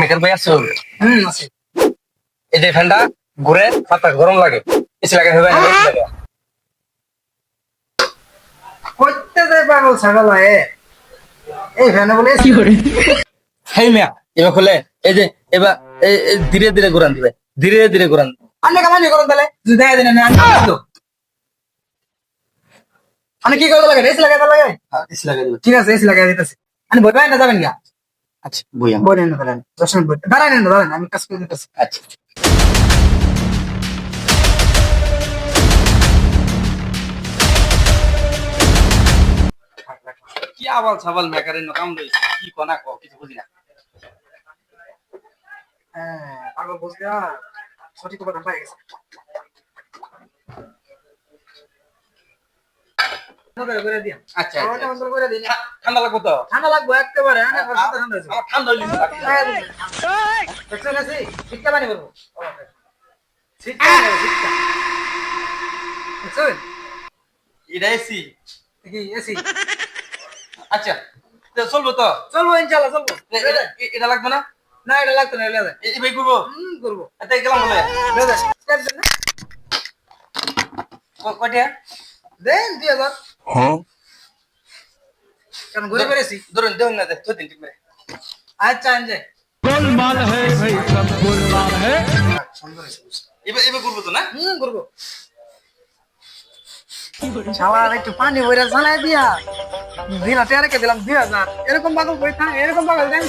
Maker ভাই আছে? এই যে ফ্যানটা ঘুরে মাথা গরম লাগে। এসি লাগে হবে পাগল ছাগল এই ফ্যানে বলে কি করে? হেই মিয়া এবার খুলে। এই যে এবার এই এই ধীরে ধীরে ঘুরান দিবে। ধীরে ধীরে ঘুরান। আনে কামানি করুন তাহলে। যদি দেখা দেন আমি কি করতে লাগে? এসি লাগাতে লাগে? এসি লাগে দিবে। ঠিক আছে এসি লাগাই দিতেছি। আমি বই পাই না যাবেন গা আচ্ছা। বই বই নেন দাঁড়ান। দশ মিনিট বই দাঁড়ান দাঁড়ান আমি কাজ করে দিতেছি। আচ্ছা। কি আবাল সাবাল মেকারের কি কোনা কো কিছু বুঝি না। হ্যাঁ পাগল বুঝতে। সঠিক কথা পাই গেছে। আচ্ছা আচ্ছা দিন। ঠান্ডা লাগবো তো? লাগবে একেবারে পানি করব। এটা এসি। কি এসি। আচ্ছা চলবো তো? চলবো ইনশাল্লাহ চলবো। এটা- এটা লাগবে না? না এটা লাগতো না এটা এবার করব? করব। এতে গেলাম বলে। দাদা দেখবেন না ক- কয়টা? দেন দুই হাজার। হ্যাঁ। কারণ ধরুন আচ্ছা, এবার এবার করব তো না? করব পানি বইরা জানাই দিলাম দুই হাজার। এরকম পাগল বই থাকে এরকম পাগল আমি